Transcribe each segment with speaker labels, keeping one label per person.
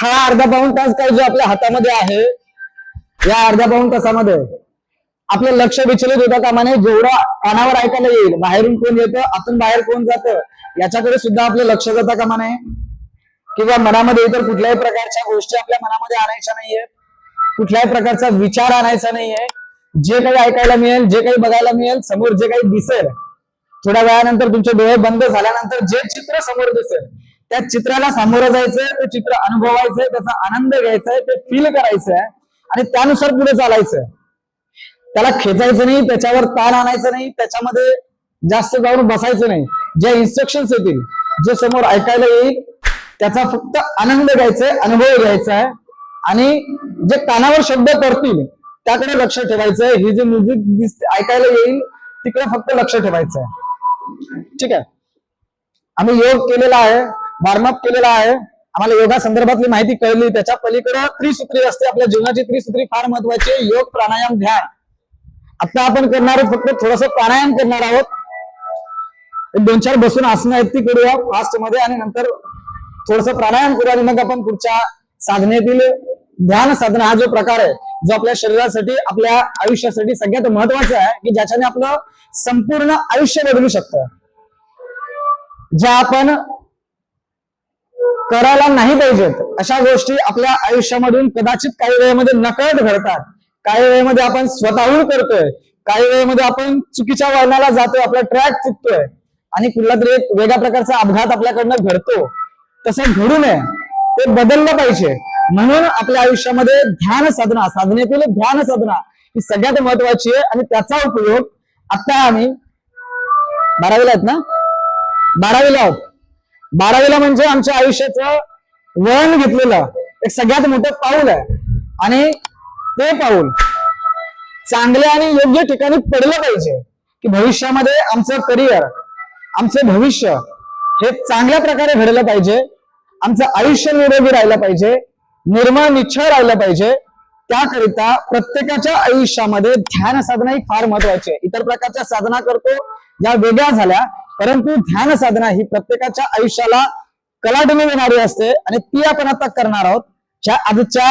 Speaker 1: हा अर्धा पाऊण तास काय जो आपल्या हातामध्ये आहे या अर्ध्या पाऊण तासामध्ये आपलं लक्ष विचलित होता कामा नये कानावर ऐकायला येईल बाहेरून कोण येतं आतून बाहेर कोण जातं याच्याकडे सुद्धा आपलं लक्ष जाता कामा नये. किंवा मनामध्ये इतर कुठल्याही प्रकारच्या गोष्टी आपल्या मनामध्ये आणायच्या नाहीये कुठल्याही प्रकारचा विचार आणायचा नाहीये. जे काही ऐकायला मिळेल जे काही बघायला मिळेल समोर जे काही दिसेल थोड्या वेळानंतर तुमचे डोळे बंद झाल्यानंतर जे चित्र समोर दिसेल त्या चित्राला सामोरं जायचंय ते चित्र अनुभवायचंय त्याचा आनंद घ्यायचाय ते फील करायचंय आणि त्यानुसार पुढे चालायचंय. त्याला खेचायचं नाही त्याच्यावर ताण आणायचं नाही त्याच्यामध्ये जास्त जाऊन बसायचं नाही. ज्या इन्स्ट्रक्शन्स येतील जे समोर ऐकायला येईल त्याचा फक्त आनंद घ्यायचा आहे अनुभव घ्यायचा आहे आणि जे कानावर शब्द पडतील त्याकडे लक्ष ठेवायचं आहे जे म्युझिक दिसते ऐकायला येईल तिकडे फक्त लक्ष ठेवायचं आहे ठीक आहे? आम्ही योग केलेला आहे. वॉर्मअप केलेला आहे. आम्हाला योगा संदर्भातली माहिती कळली. त्याच्या पलीकडे त्रिसूत्री असते. आपल्या जीवनाची त्रिसूत्री फार महत्वाची आहे. योग प्राणायाम ध्यान. आता आपण करणार आहोत फक्त थोडस प्राणायाम करणार आहोत. दोन चार बसून आसनं आहेत ती करूया फास्टमध्ये आणि नंतर थोडस प्राणायाम करूया आणि मग आपण पुढच्या साधनेतील ध्यान साधना. हा जो प्रकार आहे जो आपल्या शरीरासाठी आपल्या आयुष्यासाठी सगळ्यात महत्त्वाचा आहे की ज्याच्याने आपलं संपूर्ण आयुष्य बदलू शकतं. ज्या आपण करायला नाही पाहिजेत. अशा गोष्टी आपल्या आयुष्यामधून कदाचित काही वेळेमध्ये नकळत घडतात. काही वेळेमध्ये आपण स्वतःहून करतोय. काही वेळेमध्ये आपण चुकीच्या वळणाला जातोय आपला ट्रॅक चुकतोय. आणि कुठला तरी एक वेगळ्या प्रकारचा अपघात आपल्याकडनं घडतो. तसं घडू नये. ते बदललं पाहिजे. म्हणून आपल्या आयुष्यामध्ये ध्यान साधना साधनेतील ध्यान साधना ही सगळ्यात महत्वाची आहे आणि त्याचा उपयोग आता आम्ही बारावीला आहेत ना? बारावीला आहोत. बारावीला म्हणजे आमच्या आयुष्याचं वळण घेतलेलं एक सगळ्यात मोठं पाऊल आहे. आणि ते पाऊल चांगल्या आणि योग्य ठिकाणी पडलं पाहिजे की भविष्यामध्ये आमचं करिअर आमचं भविष्य हे चांगल्या प्रकारे घडलं पाहिजे. आमचं आयुष्य निरोगी राहिलं पाहिजे. निर्मळ निश्चय राहिलं पाहिजे. त्याकरिता प्रत्येकाच्या आयुष्यामध्ये ध्यान साधना ही फार महत्वाची आहे. इतर प्रकारच्या साधना करतो या वेगळ्या झाल्या परंतु ध्यान साधना ही प्रत्येकाच्या आयुष्याला कलाटणी देणारी असते आणि ती आपण आता करणार आहोत. ज्या आजच्या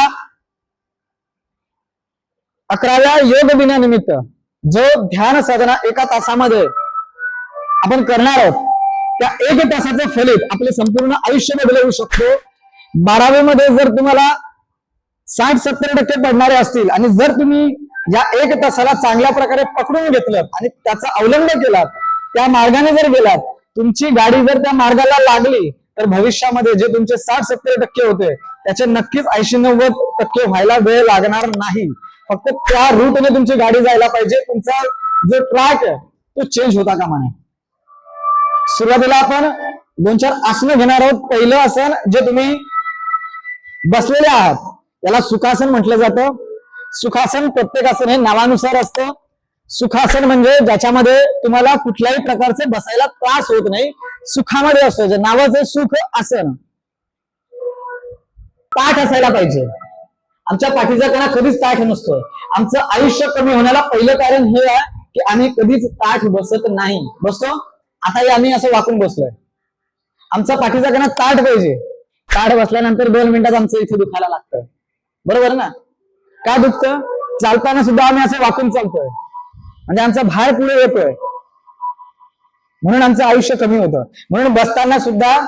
Speaker 1: अकराव्या योग दिनानिमित्त जो ध्यान साधना एका तासामध्ये आपण करणार आहोत त्या एक तासाचं फलित आपले संपूर्ण आयुष्य बदलवू शकतो. बारावीमध्ये जर तुम्हाला साठ सत्तर टक्के पडणारे असतील आणि जर तुम्ही या एक तासाला चांगल्या प्रकारे पकडून घेतलं आणि त्याचा अवलंब केलात त्या मार्गाने जर गेलात तुमची गाडी जर त्या मार्गाला लागली तर भविष्यामध्ये जे तुमचे साठ सत्तर टक्के होते त्याचे नक्कीच ऐंशी नव्वद टक्के व्हायला वेळ लागणार नाही. फक्त त्या रूटने तुमची गाडी जायला पाहिजे. तुमचा जो ट्रॅक आहे तो चेंज होता कामा नये सुरुवातीला आपण दोन चार आसनं घेणार आहोत. पहिलं आसन जे तुम्ही बसलेले आहात याला सुखासन म्हटलं जातं. सुखासन प्रत्येक आसन हे नावानुसार असतं. सुखासन म्हणजे ज्याच्यामध्ये तुम्हाला कुठल्याही प्रकारचे बसायला त्रास होत नाही. सुखामध्ये असतो. जे नावाचं सुख आसन ताठ असायला पाहिजे. आमच्या पाठीचा कणा कधीच ताठ नसतो. आमचं आयुष्य कमी होण्याला पहिलं कारण हे आहे की आम्ही कधीच ताठ बसत नाही. बसतो? आताही आम्ही असं वाकून बसलोय. आमचा पाठीचा कणा ताठ पाहिजे. ताठ बसल्यानंतर दोन मिनिटात आमचं इथे दुखायला लागतं. बरोबर ना? का दुखतं? चालताना सुद्धा आम्ही असं वाकून चालतोय. म्हणजे आमचा भार पुढे येतोय. म्हणून आमचं आयुष्य कमी होतं. म्हणून बसताना सुद्धा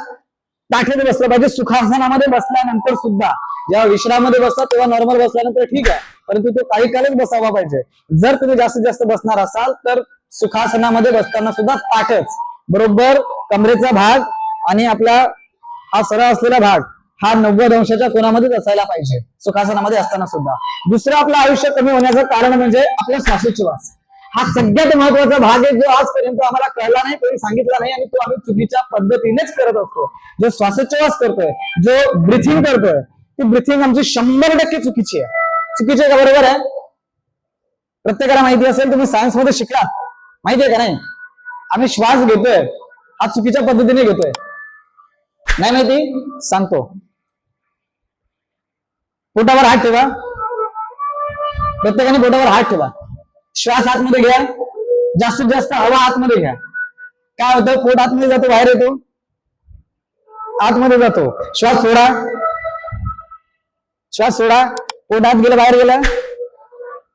Speaker 1: पाठीत बसलं पाहिजे. सुखासनामध्ये बसल्यानंतर सुद्धा. जेव्हा विश्रामध्ये बसता तेव्हा नॉर्मल बसल्यानंतर ठीक आहे. परंतु तो काही कालच बसावा पाहिजे. जर तुम्ही जास्तीत जास्त बसणार असाल तर सुखासनामध्ये बसताना सुद्धा ताठच बरोबर? कमरेचा भाग आणि आपला हा सरळ असलेला भाग हा नव्वद अंशाच्या कोणामध्येच असायला पाहिजे. सुखासनामध्ये असताना सुद्धा. दुसरं आपलं आयुष्य कमी होण्याचं कारण म्हणजे आपला श्वासोच्छवास हा सगळ्यात महत्त्वाचा भाग आहे जो आजपर्यंत आम्हाला कळला नाही कोणी सांगितला नाही आणि तो आम्ही चुकीच्या पद्धतीनेच करत असतो. जो श्वासोच्छवास करतोय जो ब्रिथिंग करतोय ती ब्रिथिंग आमची शंभर टक्के चुकीची आहे. चुकीची का बरोबर आहे? प्रत्येकाला माहिती असेल तुम्ही सायन्समध्ये शिकला माहिती आहे का नाही? आम्ही श्वास घेतोय हा चुकीच्या पद्धतीने घेतोय. नाही माहिती? सांगतो. पोटावर हात ठेवा. प्रत्येकाने पोटावर हात ठेवा. श्वास आतमध्ये घ्या. जास्तीत जास्त हवा आतमध्ये घ्या. काय होतं? पोट आतमध्ये जातो बाहेर येतो. आतमध्ये जातो. श्वास सोडा. श्वास सोडा. पोटात गेलं बाहेर गेला.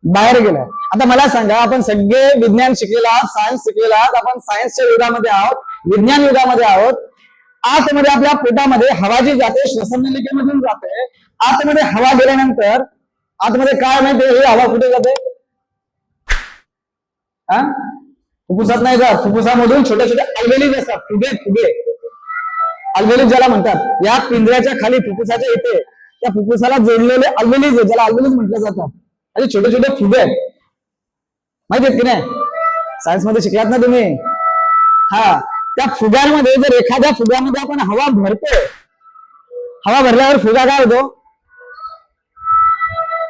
Speaker 1: बाहेर गेलं. आता मला सांगा आपण सगळे विज्ञान शिकलेला आहात सायन्स शिकलेला आहात आपण सायन्सच्या युगामध्ये आहोत विज्ञान युगामध्ये आहोत. आतमध्ये आपल्या पोटामध्ये हवा जी जाते श्वसनलिकेमधून जाते. आतमध्ये हवा गेल्यानंतर आतमध्ये काय माहिती ही हवा कुठे जाते? हा? फुफ्फुसात नाही जात. फुफ्फुसामधून छोट्या छोट्या अल्वेलीज असतात. फुगे फुगे. अल्वेलीज ज्याला म्हणतात. या पिंजऱ्याच्या खाली फुफ्फुसाच्या इथे त्या फुफ्फुसाला जोडलेले अल्वेलीज आहे ज्याला अल्वेलीज म्हटलं जातात आणि छोटे छोटे फुगे. आहेत माहिती आहेत की नाही? सायन्समध्ये शिकलात ना तुम्ही? हा. त्या फुग्यांमध्ये जर एखाद्या फुग्यामध्ये आपण हवा भरतो हवा भरल्यावर फुगा काय होतो?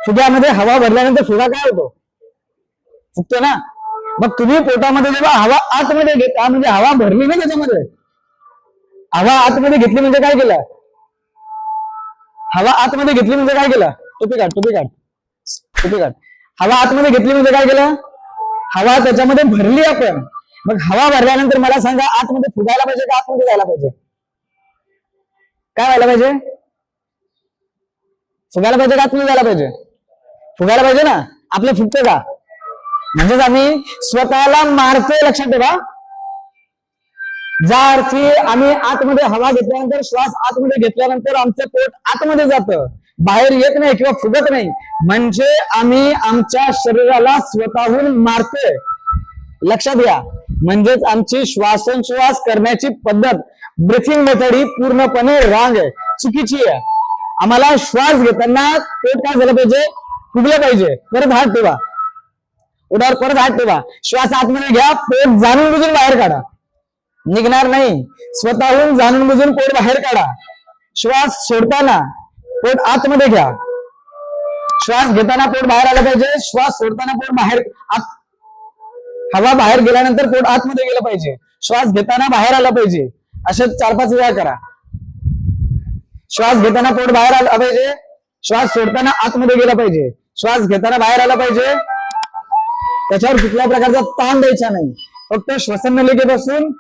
Speaker 1: फुग्यामध्ये हवा भरल्यानंतर फुगा काय होतो? फुगतो ना? मग तुम्ही पोटामध्ये जेव्हा हवा आतमध्ये घेता म्हणजे हवा भरली ना त्याच्यामध्ये? हवा आतमध्ये घेतली म्हणजे काय केलं? हवा आतमध्ये घेतली म्हणजे काय केलं? टोपी काढ टोपी काढ. टोपी काढ. हवा आतमध्ये घेतली म्हणजे काय केलं? हवा त्याच्यामध्ये भरली आपण. मग हवा भरल्यानंतर मला सांगा आतमध्ये फुगायला पाहिजे का आतमध्ये जायला पाहिजे? काय व्हायला पाहिजे? फुगायला पाहिजे का आतमध्ये जायला पाहिजे? फुगायला पाहिजे ना? आपलं फुगतं का? म्हणजेच आम्ही स्वतःला मारतोय लक्षात ठेवा. ज्या अर्थी आम्ही आतमध्ये हवा घेतल्यानंतर श्वास आतमध्ये घेतल्यानंतर आमचं पोट आतमध्ये जातं. बाहेर येत नाही किंवा फुगत नाही. म्हणजे आम्ही आमच्या शरीराला स्वतःहून मारतोय. लक्षात घ्या. म्हणजेच आमची श्वासोच्छ्वास करण्याची पद्धत ब्रिथिंग मेथड ही पूर्णपणे रांग आहे. चुकीची आहे. आम्हाला श्वास घेताना पोट काय झालं पाहिजे? फुगलं पाहिजे. परत हात ठेवा. उडावर परत हात ठेवा. श्वास आतमध्ये घ्या पोट जाणून बुजून बाहेर काढा. निघणार नाही. स्वतःहून जाणून बुजून पोट बाहेर काढा. श्वास सोडताना पोट आतमध्ये घ्या. श्वास घेताना पोट बाहेर आलं पाहिजे. श्वास सोडताना पोट बाहेर आत हवा बाहेर गेल्यानंतर पोट आतमध्ये गेलं पाहिजे. श्वास घेताना बाहेर आला पाहिजे. असे चार पाच वेळा करा. श्वास घेताना पोट बाहेर आला पाहिजे. श्वास सोडताना आतमध्ये गेला पाहिजे. श्वास घेताना बाहेर आला पाहिजे. त्याच्यावर कुठल्या प्रकारचा ताण द्यायचा नाही. फक्त श्वसन नलिकेपासून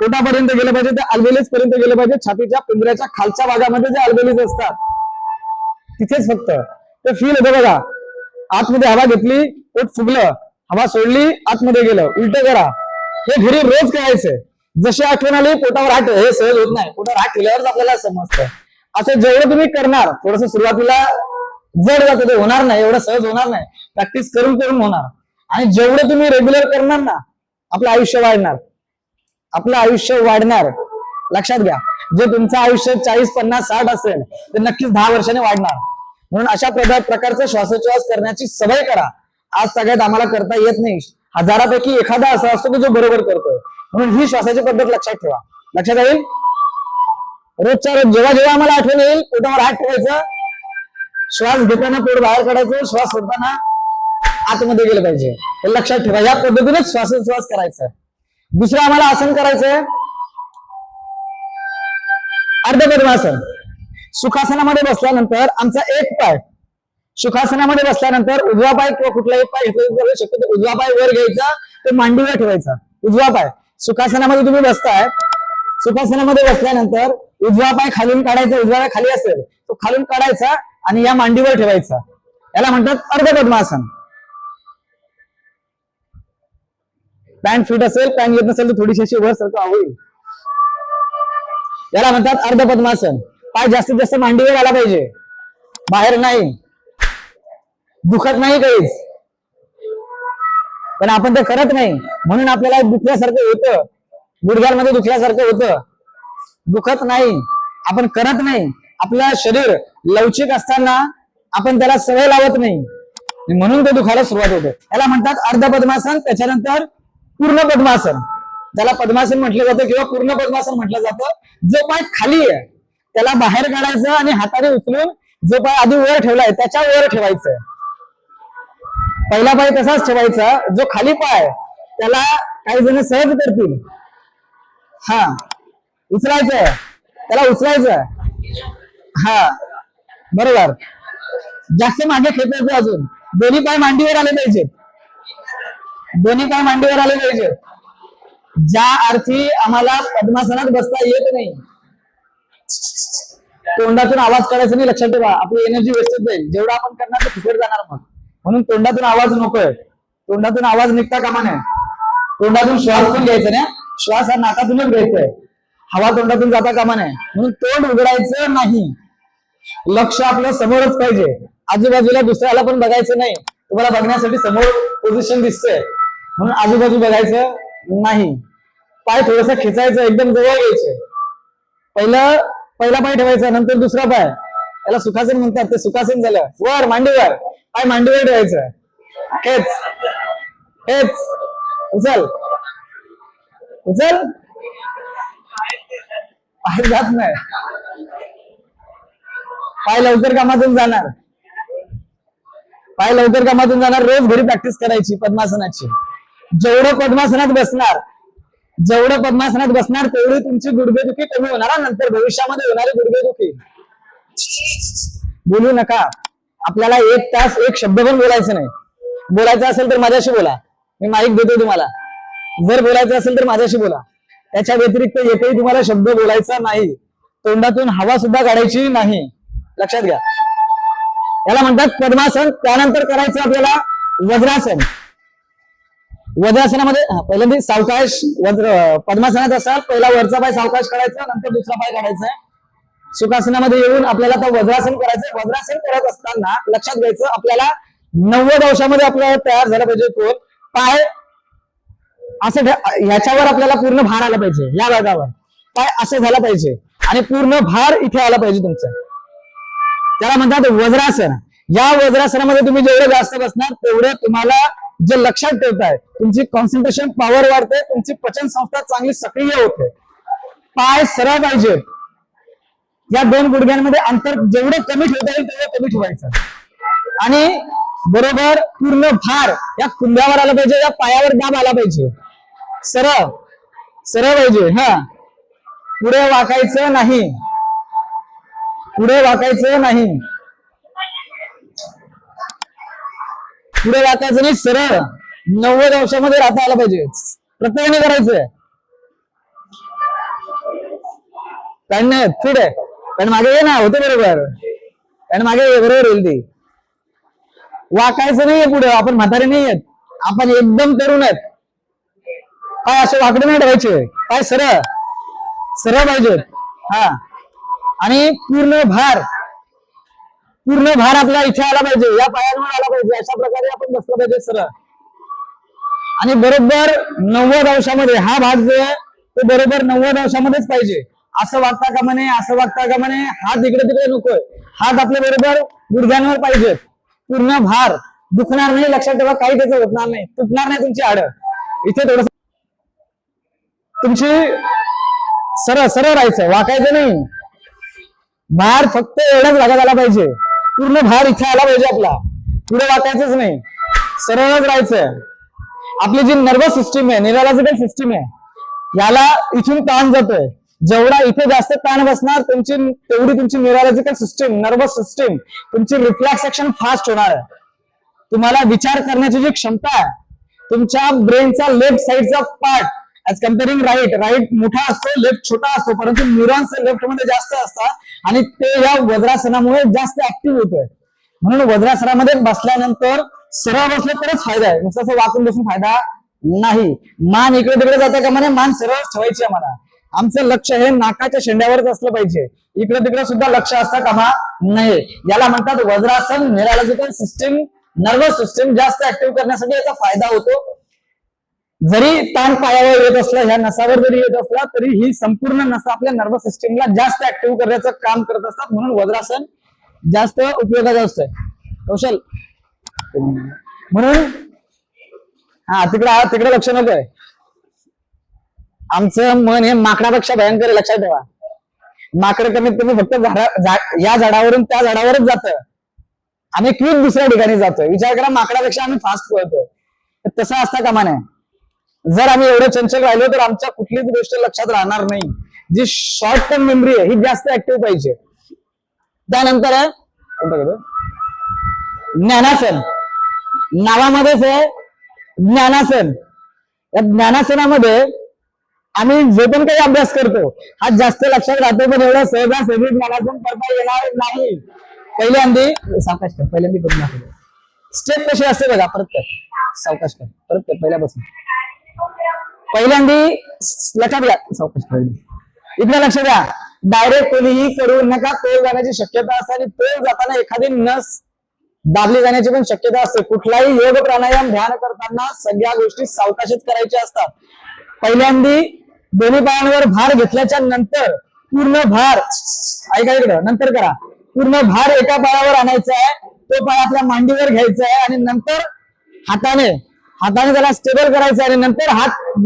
Speaker 1: पोटापर्यंत गेलं पाहिजे ते अल्बेलीस पर्यंत गेलं पाहिजे. छातीच्या पिंजऱ्याच्या खालच्या भागामध्ये जे अल्बेलीस असतात तिथेच फक्त. ते फील होतं बघा आतमध्ये हवा घेतली पोट फुगलं हवा सोडली आतमध्ये गेलं. उलट करा. हे घरी रोज करायचंय जशी आठवण आली पोटावर हात हे सहज होत नाही. पोटावर हात ठेवल्यावरच आपल्याला समजतं. असं जेवढं तुम्ही करणार थोडस सुरुवातीला जड जातं ते होणार नाही. एवढं सहज होणार नाही. प्रॅक्टिस करून करून होणार. आणि जेवढं तुम्ही रेग्युलर करणार ना आपलं आयुष्य वाढणार. आपलं आयुष्य वाढणार. लक्षात घ्या. जे तुमचं आयुष्य चाळीस पन्नास साठ असेल ते नक्कीच दहा वर्षाने वाढणार. म्हणून अशा प्रकारचा श्वासोच्छ्वास करण्याची सवय करा. आज सगळ्यात आम्हाला करता येत नाही. हजारापैकी एखादा असा असतो की जो बरोबर करतोय. म्हणून ही श्वासाची पद्धत लक्षात ठेवा. लक्षात येईल? रोजच्या रोज जेव्हा जेव्हा आम्हाला आठवण येईल पोटावर हात ठेवायचं. श्वास घेताना पोट बाहेर काढायचं. श्वास सोडताना आतमध्ये गेलं पाहिजे. हे लक्षात ठेवा. या पद्धतीनेच श्वासोच्छ्वास करायचा. दुसरं आम्हाला आसन करायचंय. अर्धपद्मासन सुखासनामध्ये बसल्यानंतर आमचा एक पाय. सुखासनामध्ये बसल्यानंतर उजवा पाय किंवा कुठलाही पाय घेतला शक्यतो उजवा पाय वर घ्यायचा तो मांडीवर ठेवायचा. उजवा पाय. सुखासनामध्ये तुम्ही बसताय. सुखासनामध्ये बसल्यानंतर उजवा पाय खालून काढायचा. उजवा पाय खाली असेल तो खालून काढायचा आणि या मांडीवर ठेवायचा. याला म्हणतात अर्धपद्मासन पॅन्ट फिट असेल पॅन्ट येत नसेल तर थोडीशी अशी वर सरका होईल याला म्हणतात अर्ध पद्मासन. पाय जास्तीत जास्त मांडीवर आला पाहिजे. बाहेर नाही. दुखत नाही काहीच. पण आपण ते करत नाही. म्हणून आपल्याला दुखल्यासारखं होतं. गुडघ्यांमध्ये दुखल्यासारखं होतं. दुखत नाही. आपण करत नाही. आपलं शरीर लवचिक असताना आपण त्याला सवय लावत नाही. म्हणून ते दुखायला सुरुवात होते. याला म्हणतात अर्ध पद्मासन. त्याच्यानंतर पूर्ण पद्मासन. त्याला पद्मासन म्हटलं जातं किंवा पूर्ण पद्मासन म्हटलं जातं. जो पाय खाली आहे त्याला बाहेर काढायचं आणि हाताने उचलून जो पाय आधी वर ठेवलाय त्याच्या वर ठेवायचं. पहिला पाय तसाच ठेवायचा. जो खाली पाय त्याला काही जण सहज करतील. हा. उचलायचं त्याला उचलायचं हा. बरोबर. जास्त मागे खेचायचं अजून. दोन्ही पाय मांडीवर आले पाहिजेत. दोन्ही पाय मांडीवर आले पाहिजे. ज्या अर्थी आम्हाला पद्मासनात बसता येत नाही तोंडातून आवाज काढायचा नाही लक्षात ठेवा आपली एनर्जी वेस्टच जाईल. जेवढा आपण करणार ते फुकट जाणार मग. म्हणून तोंडातून आवाज नकोय. तोंडातून आवाज निघता कामा नये. तोंडातून श्वास पण घ्यायचा ना श्वास हा नाकातूनच घ्यायचा आहे. हवा तोंडातून जाता कामा नये. म्हणून तोंड उघडायचं नाही. लक्ष आपलं समोरच पाहिजे. आजूबाजूला दुसऱ्याला पण बघायचं नाही. तुम्हाला बघण्यासाठी समोर पोझिशन दिसतंय. म्हणून आजूबाजू बघायचं नाही. पाय थोडस खेचायचं एकदम जवळ घ्यायचं पहिलं पहिला पाय ठेवायचा नंतर दुसरा पाय. त्याला सुखासन म्हणतात ते सुखासन झालं. वर मांडीवर. पाय मांडीवर ठेवायचं. हेच हेच उचल. उचल. पाय जात नाही. पाय लवकर कामातून जाणार. पाय लवकर कामातून जाणार रोज घरी प्रॅक्टिस करायची पद्मासनाची. जेवढं पद्मासनात बसणार जेवढं पद्मासनात बसणार तेवढी तुमची गुडघेदुखी कमी होणार. नंतर भविष्यामध्ये होणारी गुडघेदुखी. बोलू नका. आपल्याला एक तास एक शब्द पण बोलायचं नाही. बोलायचं असेल तर माझ्याशी बोला. मी माईक देतो तुम्हाला. जर बोलायचं असेल तर माझ्याशी बोला. त्याच्या व्यतिरिक्त एकही तुम्हाला शब्द बोलायचा नाही. तोंडातून हवा सुद्धा काढायची नाही. लक्षात घ्या. याला म्हणतात पद्मासन त्यानंतर करायचं आपल्याला वज्रासन. वज्रासनामध्ये पहिल्यांदा म्हणजे सावकाश वज्र पद्मासनात असाल पहिला वरचा पाय सावकाश करायचा नंतर दुसरा पाय काढायचा. आहे सुखासनामध्ये येऊन आपल्याला आता वज्रासन करायचं. वज्रासन करत असताना लक्षात घ्यायचं आपल्याला नव्वद अंशामध्ये आपल्याला तयार झाला पाहिजे कोण? पाय असं ह्याच्यावर आपल्याला पूर्ण भार आला पाहिजे या भागावर. पाय असं झाला पाहिजे आणि पूर्ण भार इथे आला पाहिजे तुमचा. त्याला म्हणतात वज्रासन. या वज्रासनामध्ये तुम्ही जेवढं जास्त बसणार तेवढं तुम्हाला जे लक्षात ठेवताय तुमची कॉन्सन्ट्रेशन पॉवर वाढते तुमची पचन संस्था चांगली सक्रिय होते. पाय सरळ पाहिजे. या दोन गुडघ्यांमध्ये अंतर जेवढं कमी ठेवता येईल तेवढं कमी ठेवायचं. आणि बरोबर पूर्ण भार या कुंभ्यावर आला पाहिजे या पायावर दाब आला पाहिजे. सरळ सरळ पाहिजे हा. पुढे वाकायचं नाही. पुढे वाकायचं नाही. पुढे वाकायचं नाही सरळ. नव्वद अंशामध्ये राहता आला पाहिजे. प्रत्येकाने करायचंय. कारण नाही आहे. कारण मागे ये ना होते बरोबर. कारण मागे ये, बरोबर येईल ती. वाकायचं नाहीये पुढे आपण म्हातारे नाही आहेत आपण एकदम तरुण आहेत. काय असे वाकडे नाही ठेवायचे. काय सरळ. सरळ पाहिजेत. हा. आणि पूर्ण भार. पूर्ण भार आपला इथे आला पाहिजे या पायांवर आला पाहिजे अशा प्रकारे आपण बसलं पाहिजे सरळ. आणि बरोबर नव्वद अंशामध्ये हा भाग जो आहे तो बरोबर नव्वद अंशामध्येच पाहिजे. असं वागता का म्हणे असं वागता का म्हणे हात इकडे तिकडे नकोय. हात आपले बरोबर गुडघ्यांवर पाहिजेत. पूर्ण भार दुखणार नाही लक्षात ठेवा काही त्याचं होणार नाही. तुटणार नाही तुमची आड. इथे थोडस तुमची सरळ सरळ राहायचं वाकायचं नाही. भार फक्त एवढाच भागात आला पाहिजे. पूर्ण भार इथे आला पाहिजे आपला. पुढे वाटायचंच नाही. सरळच राहायचं आपली जी नर्वस सिस्टीम आहे न्यूरोलॉजिकल सिस्टीम आहे याला इथून ताण जातोय. जेवढा इथे जास्त ताण बसणार तुमची तेवढी तुमची न्यूरोलॉजिकल सिस्टीम नर्वस सिस्टीम तुमची रिफ्लॅक्स ऍक्शन फास्ट होणार आहे. तुम्हाला विचार करण्याची जी क्षमता आहे तुमच्या ब्रेनचा लेफ्ट साईडचा part as comparing right right मोठा असतो लेफ्ट छोटा असतो परंतु न्यूरॉन्स लेफ्टमध्ये जास्त असतात आणि ते या वज्रासनामुळे जास्त ऍक्टिव्ह होतोय. म्हणून वज्रासनामध्ये बसल्यानंतर सरळ बसलं तरच फायदा आहे. नुसतं असं वाकून बसून फायदा नाही. मान इकडे तिकडे जाता का म्हणे? मान सरळ ठेवायची आम्हाला आमचं लक्ष हे नाकाच्या शेंड्यावरच असलं पाहिजे. इकडे तिकडे सुद्धा लक्ष असता कामा नये याला म्हणतात वज्रासन न्यूरोलॉजिकल सिस्टीम नर्वस सिस्टीम जास्त ऍक्टिव्ह करण्यासाठी याचा फायदा होतो. जरी ताण पायावर येत असला ह्या नसावर जरी येत असला तरी ही संपूर्ण नसा आपल्या नर्वस सिस्टीमला जास्त ऍक्टिव्ह करण्याचं काम करत असतात. म्हणून वज्रासन जास्त उपयोगाचं असतंय. कौशल? म्हणून? हा तिकडे तिकडे लक्ष नकोय आमचं मन हे माकडापेक्षा भयंकर आहे, लक्षात ठेवा. माकड कमीत कमी फक्त झाडा या झाडावरून त्या झाडावरच जात. आम्ही क्विक दुसऱ्या ठिकाणी जातोय. विचार करा माकडापेक्षा आम्ही फास्ट पळतोय. तर तसं असता कामा नये जर आम्ही एवढं चंचल राहिलो तर आमच्या कुठलीच गोष्ट लक्षात राहणार नाही. जी शॉर्ट टर्म मेमरी आहे ही जास्त ऍक्टिव्ह पाहिजे. त्यानंतर आहे ज्ञानासन. नावामध्येच आहे ज्ञानासन. या ज्ञानासनामध्ये आम्ही जो पण काही अभ्यास करतो हा जास्त लक्षात राहतो पण एवढा सहजासहजी ज्ञानासन करता येणार नाही. पहिल्यांदी सावकाश कर पहिल्यांदी करून स्टेप कशी असते बघा परत कर. सावकाश कर. परत कर पहिल्यापासून. पहिल्यांदी लक्षात घ्या. सावकाश कर इकडे लक्ष द्या. डायरेक्ट कोणीही करू नका. तोल जाण्याची शक्यता असते आणि तोल जाताना एखादी नस दाबली जाण्याची पण शक्यता असते. कुठलाही योग प्राणायाम ध्यान करताना सगळ्या गोष्टी सावकाशच करायच्या असतात. पहिल्यांदी दोन्ही पायांवर भार घेतल्याच्या नंतर पूर्ण भार ऐका इकडं नंतर करा. पूर्ण भार एका पायावर आणायचा आहे तो पाय आपल्या मांडीवर घ्यायचा आहे आणि नंतर हाताने हाताने त्याला स्टेबल करायचं आहे आणि नंतर हात